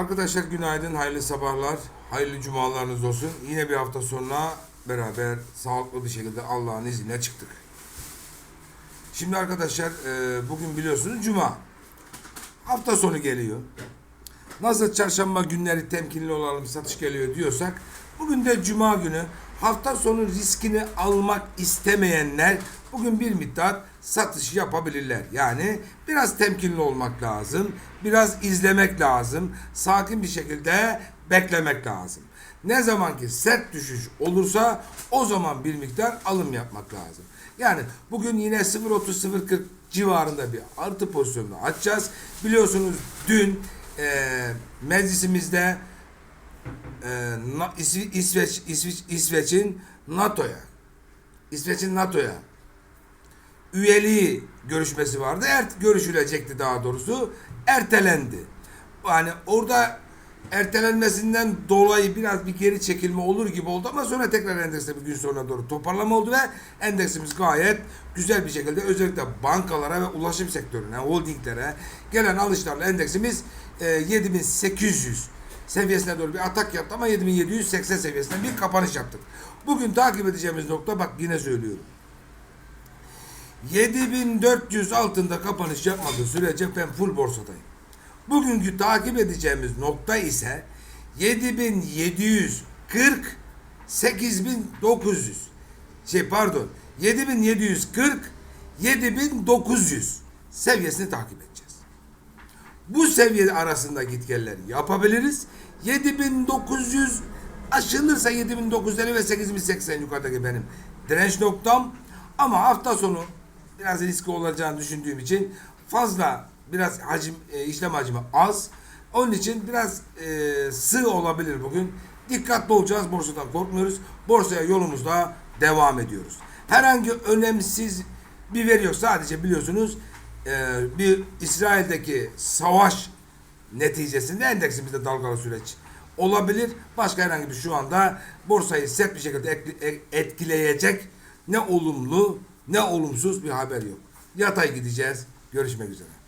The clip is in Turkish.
Arkadaşlar günaydın, hayırlı sabahlar, hayırlı cumalarınız olsun. Yine bir hafta sonra beraber sağlıklı bir şekilde Allah'ın izniyle çıktık. Şimdi arkadaşlar e, bugün biliyorsunuz cuma. Hafta sonu geliyor. Nasıl çarşamba günleri temkinli olalım satış geliyor diyorsak bugün de cuma günü hafta sonu riskini almak istemeyenler bugün bir miktar satış yapabilirler. Yani biraz temkinli olmak lazım. Biraz izlemek lazım. Sakin bir şekilde beklemek lazım. Ne zaman ki sert düşüş olursa o zaman bir miktar alım yapmak lazım. Yani bugün yine 0.30-0.40 civarında bir artı pozisyonunu açacağız. Biliyorsunuz dün e, meclisimizde e, İsvi- İsveç İsveç İsveç'in NATO'ya İsveç'in NATO'ya üyeliği görüşmesi vardı. Er, görüşülecekti daha doğrusu. Ertelendi. Yani orada ertelenmesinden dolayı biraz bir geri çekilme olur gibi oldu ama sonra tekrar endekste bir gün sonra doğru toparlama oldu ve endeksimiz gayet güzel bir şekilde özellikle bankalara ve ulaşım sektörüne, holdinglere gelen alışlarla endeksimiz e, 7800 seviyesine doğru bir atak yaptı ama 7780 seviyesinden bir kapanış yaptık. Bugün takip edeceğimiz nokta bak yine söylüyorum. 7400 altında kapanış yapmadığı sürece ben full borsadayım. Bugünkü takip edeceğimiz nokta ise 7740 8900 şey pardon 7740 7900 seviyesini takip edeceğiz. Bu seviye arasında gitgelleri yapabiliriz. 7900 aşılırsa 7950 ve 8080 yukarıdaki benim direnç noktam. Ama hafta sonu biraz riskli olacağını düşündüğüm için fazla biraz hacim e, işlem hacmi az. Onun için biraz e, sığ olabilir bugün. Dikkatli olacağız. Borsadan korkmuyoruz. Borsaya yolumuzda devam ediyoruz. Herhangi önemsiz bir veri yok. Sadece biliyorsunuz e, bir İsrail'deki savaş neticesinde endeksimizde dalgalı süreç olabilir. Başka herhangi bir şu anda borsayı sert bir şekilde etkileyecek ne olumlu ne olumsuz bir haber yok. Yatay gideceğiz. Görüşmek üzere.